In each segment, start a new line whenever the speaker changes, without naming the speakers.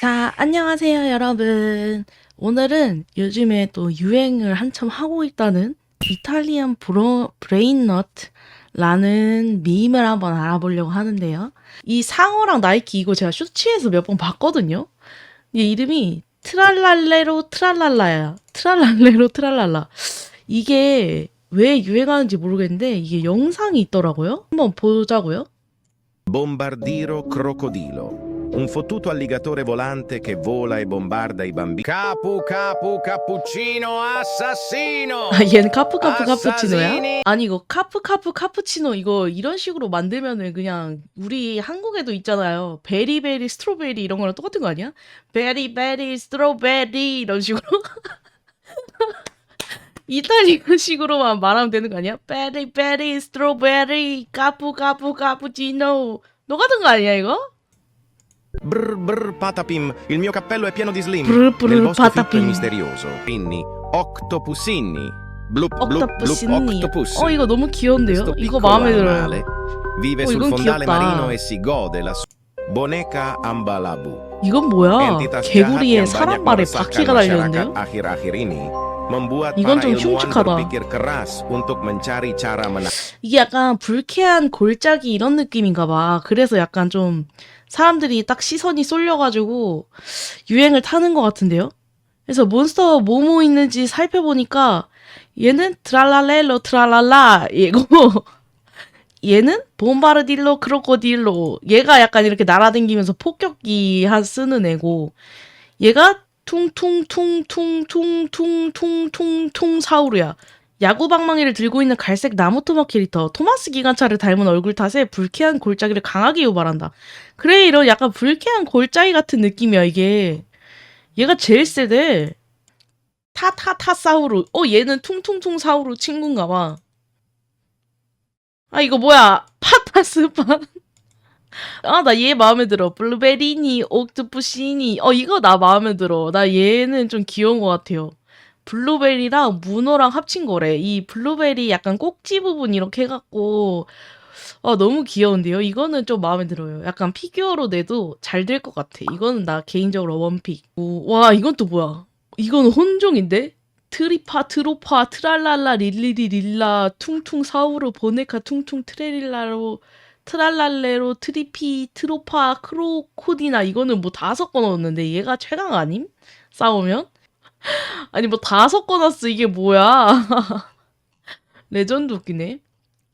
자, 안녕하세요, 여러분. 오늘은 요즘에 또 유행을 한참 하고 있다는 이탈리안 브로, 브레인넛라는 밈을 한번 알아보려고 하는데요. 이 상어랑 나이키 이거 제가 쇼츠에서 몇 번 봤거든요. 이 이름이 트랄랄레로 트랄랄라야. 트랄랄레로 트랄랄라. 이게 왜 유행하는지 모르겠는데 이게 영상이 있더라고요. 한번 보자고요.
Bombardiro crocodilo. Un fottuto alligatore volante che vola e bombarda i bambini.
Capu capu cappuccino assassino.
아, 얘는 카프 카프 카푸치노야?
아니
이거 카프 카프 카푸치노 이거 이런 식으로 만들면은 그냥 우리 한국에도 있잖아요. 베리베리 스트로베리 이런 거랑 똑같은 거 아니야? 베리베리 스트로베리 이런 식으로 이탈리아식으로만 말하면 되는 거 아니야? 베리 베리 스트로베리 카푸 카푸 카푸치노 똑같은 거 아니야 이거?
Brr brr patapim, il mio cappello è pieno di slim.
Brr, brr,
Nel vostro fitto
patapim.
è misterioso. Pinni, octopusinni. Blup blup blup
옥토푸시니.
octopus.
어 이거 너무 귀여운데요?
Questo
이거
piccolo
마음에 들어요.
animale Vive
Oh,
sul
이건
fondale
귀엽다.
marino e si gode la sua boneca ambalabu.
이건 뭐야?
Entitas
개구리에
jahat yang
사람
banyak
발에
meresahkan
바퀴가 달려있는데요?
masyarakat akhir-akhir ini membuat
이건
para
좀
ilmuwan
흉측하다.
berpikir keras untuk mencari cara menarik
이게 약간 불쾌한 골짜기 이런 느낌인가 봐. 그래서 약간 좀 사람들이 딱 시선이 쏠려가지고 유행을 타는 것 같은데요? 그래서 몬스터 뭐뭐 있는지 살펴보니까 얘는 트랄랄렐로 트랄랄라 얘고 얘는 봄바르딜로 크로코딜로 얘가 약간 이렇게 날아다니면서 폭격기 한 쓰는 애고 얘가 퉁퉁퉁퉁퉁퉁퉁퉁퉁 사우르야. 야구 방망이를 들고 있는 갈색 나무 토막 캐릭터 토마스 기관차를 닮은 얼굴 탓에 불쾌한 골짜기를 강하게 유발한다. 그래 이런 약간 불쾌한 골짜기 같은 느낌이야 이게. 얘가 제일 세대. 타타타 사우루. 어 얘는 퉁퉁퉁 사우루 친구인가 봐. 아 이거 뭐야 파타스파. 아 나 얘 마음에 들어. 블루베리니 옥토푸시니. 어 이거 나 마음에 들어. 나 얘는 좀 귀여운 것 같아요. 블루베리랑 문어랑 합친 거래. 이 블루베리 약간 꼭지 부분 이렇게 해갖고 어 너무 귀여운데요. 이거는 좀 마음에 들어요. 약간 피규어로 내도 잘 될 것 같아. 이거는 나 개인적으로 원픽. 오, 와 이건 또 뭐야? 이건 혼종인데? 트리파 트로파 트랄랄라 릴리리 릴라 퉁퉁 사우르 보네카 퉁퉁 트레릴라로 트랄랄레로 트리피 트로파 크로코디나 이거는 뭐 다 섞어 넣었는데 얘가 최강 아님? 싸우면? 아니 뭐 다 섞어 놨어. 이게 뭐야? 레전드 웃기네.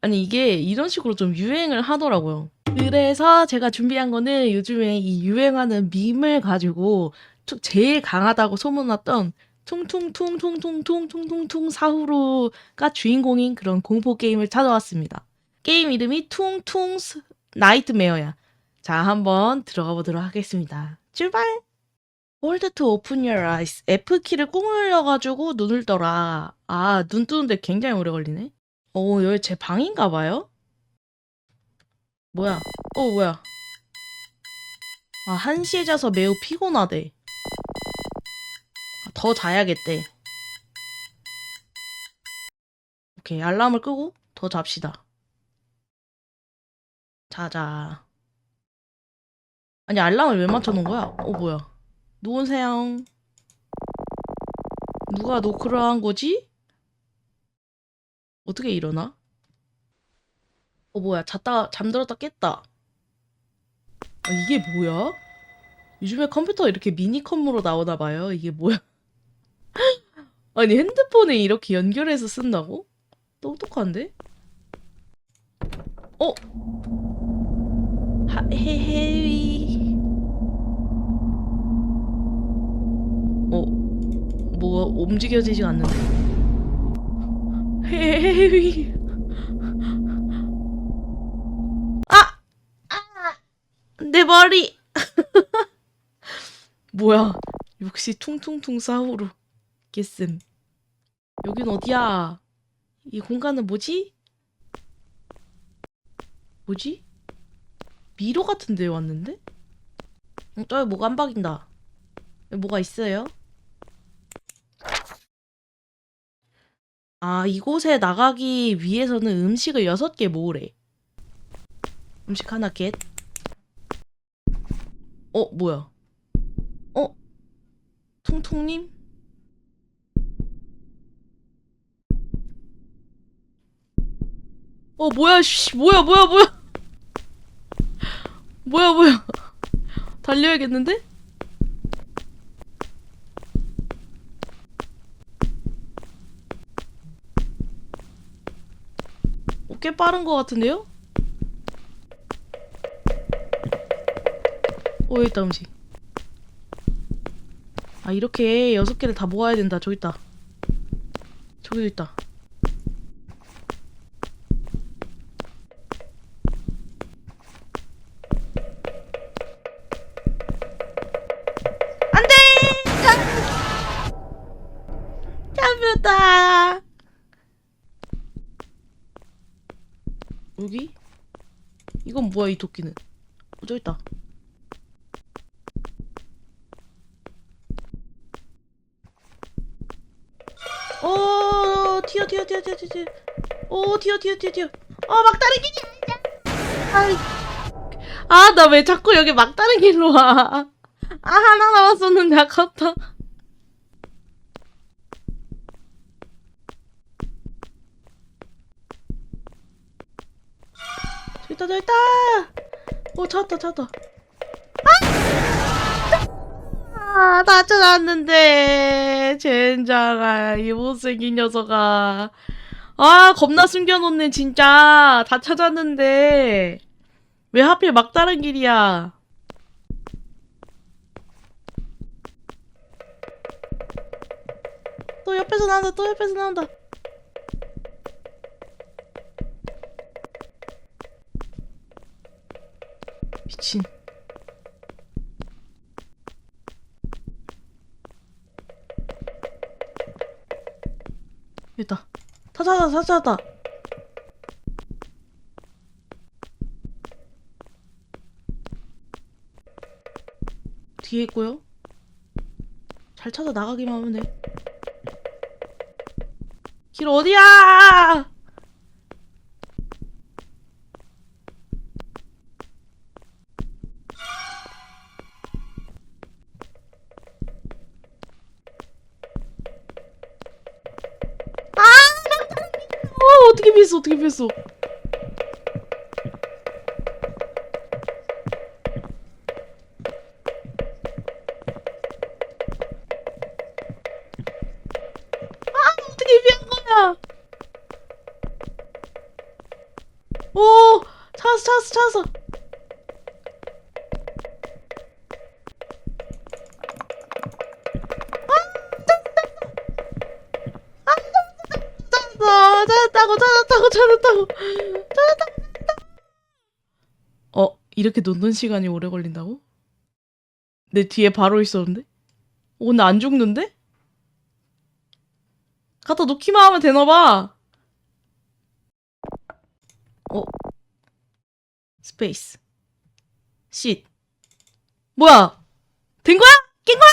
아니 이게 이런 식으로 좀 유행을 하더라고요. 그래서 제가 준비한 거는 요즘에 이 유행하는 밈을 가지고 투- 제일 강하다고 소문났던 퉁퉁퉁퉁퉁퉁퉁퉁퉁 사후루가 주인공인 그런 공포 게임을 찾아왔습니다 게임 이름이 퉁퉁 스- 나이트메어야 자 한번 들어가 보도록 하겠습니다 출발 Hold to open your eyes. F키를 꾹 눌러가지고 눈을 떠라. 아, 눈 뜨는데 굉장히 오래 걸리네. 오, 여기 제 방인가 봐요? 뭐야? 어, 뭐야? 아, 1시에 자서 매우 피곤하대. 아, 더 자야겠대. 오케이, 알람을 끄고 더 잡시다. 자자. 아니, 알람을 왜 맞춰놓은 거야? 어, 뭐야? 누구세요? 누가 노크를 한 거지? 어떻게 일어나? 어 뭐야 잤다 잠들었다 깼다 아, 이게 뭐야? 요즘에 컴퓨터 이렇게 미니컴으로 나오나 봐요 이게 뭐야 아니 핸드폰에 이렇게 연결해서 쓴다고? 똑똑한데? 어? 하, 헤헤위 어, 뭐가 움직여지지 않는데. 헤이. 아! 아! 내 머리! 뭐야. 역시 퉁퉁퉁 사후루. 겠음. 여긴 어디야? 이 공간은 뭐지? 뭐지? 미로 같은 데 왔는데? 어, 저기 뭐가 안 박인다. 여기 뭐가 있어요? 아, 이곳에 나가기 위해서는 음식을 여섯 개 모으래. 음식 하나 겟. 어, 뭐야? 어? 통통님? 어 뭐야 씨 뭐야 뭐야 뭐야 뭐야 뭐야. 달려야겠는데? 어, 꽤 빠른 것 같은데요? 오 여기 있다 음식. 아 이렇게 여섯 개를 다 모아야 된다. 저기 있다. 저기도 있다 여기? 이건 뭐야 이 도끼는? 어, 저기 있다. 어 튀어 튀어 튀어 튀어 튀어 오 튀어 튀어 튀어 튀어. 어 막다른 길이. 아나 왜 자꾸 여기 막다른 길로 와 아 하나 남았었는데 아깝다 저기 있다 저기 있다 오 찾았다 찾았다 아, 다 찾았는데, 젠장아, 이 못생긴 녀석아. 아, 겁나 숨겨놓네, 진짜. 다 찾았는데. 왜 하필 막다른 길이야? 또 옆에서 나온다, 또 옆에서 나온다. 미친. 있다. 다 찾았다, 다 찾았다. 뒤에 있고요. 잘 찾아 나가기만 하면 돼. 길 어디야? 어 찾았다고, 찾았다고, 찾았다고, 찾았다고. 어, 이렇게 놓는 시간이 오래 걸린다고? 내 뒤에 바로 있었는데? 어, 근데 안 죽는데? 갖다 놓기만 하면 되나봐. 어. 스페이스. 쉿. 뭐야? 된 거야? 깬 거야?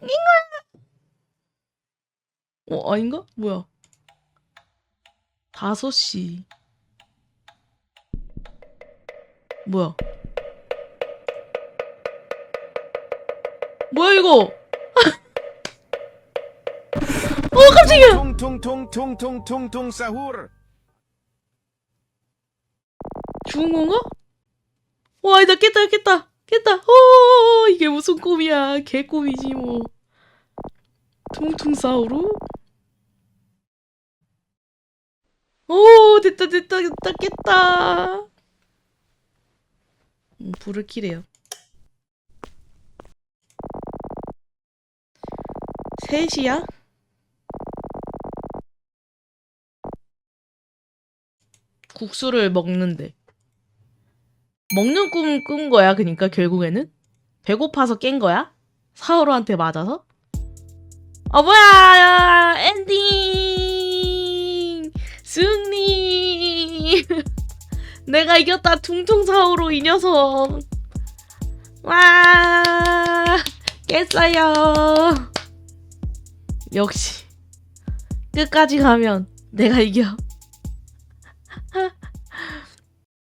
깬 거야? 어, 아닌가? 뭐야? 다섯 시. 뭐야? 뭐야 이거? 어 깜짝이야!
퉁퉁퉁퉁퉁퉁퉁 사후르.
죽은 건가? 와, 나 깼다, 깼다, 깼다. 어, 이게 무슨 꿈이야? 개꿈이지 뭐. 퉁퉁 사우루? 오, 됐다, 됐다, 됐다, 깼다. 음, 불을 켜래요. 셋이야? 국수를 먹는데. 먹는 꿈 꾼 거야, 그니까 결국에는? 배고파서 깬 거야? 사우루한테 맞아서? 아, 뭐야! 엔딩! 승리! 내가 이겼다 둥퉁사오로 이 녀석 와 깼어요 역시 끝까지 가면 내가 이겨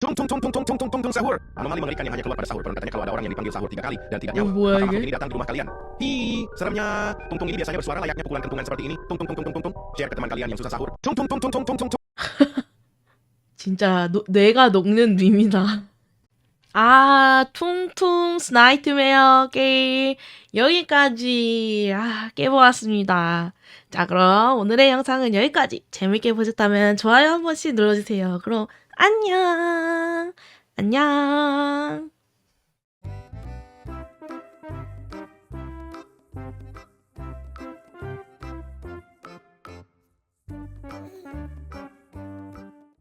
tung tung tung tung tung tung tung sahur. Anomali mengerikan yang hanya keluar pada sahur. Penonton katanya kalau ada orang yang dipanggil sahur tiga kali dan tidak
nyawa.
Maka makhluk ini datang di rumah kalian. Hi, seremnya. Tung tung ini biasanya bersuara layaknya pukulan kentungan seperti ini. Tung tung tung tung tung tung. Share ke teman kalian yang susah sahur. Tung tung tung tung tung tung tung.
진짜 노, 뇌가 녹는 밈이다. 아, 퉁퉁 스나이트메어 게임 여기까지 아, 깨보았습니다. 자, 그럼 오늘의 영상은 여기까지. 재밌게 보셨다면 좋아요 한 번씩 눌러주세요. 그럼 안녕. 안녕.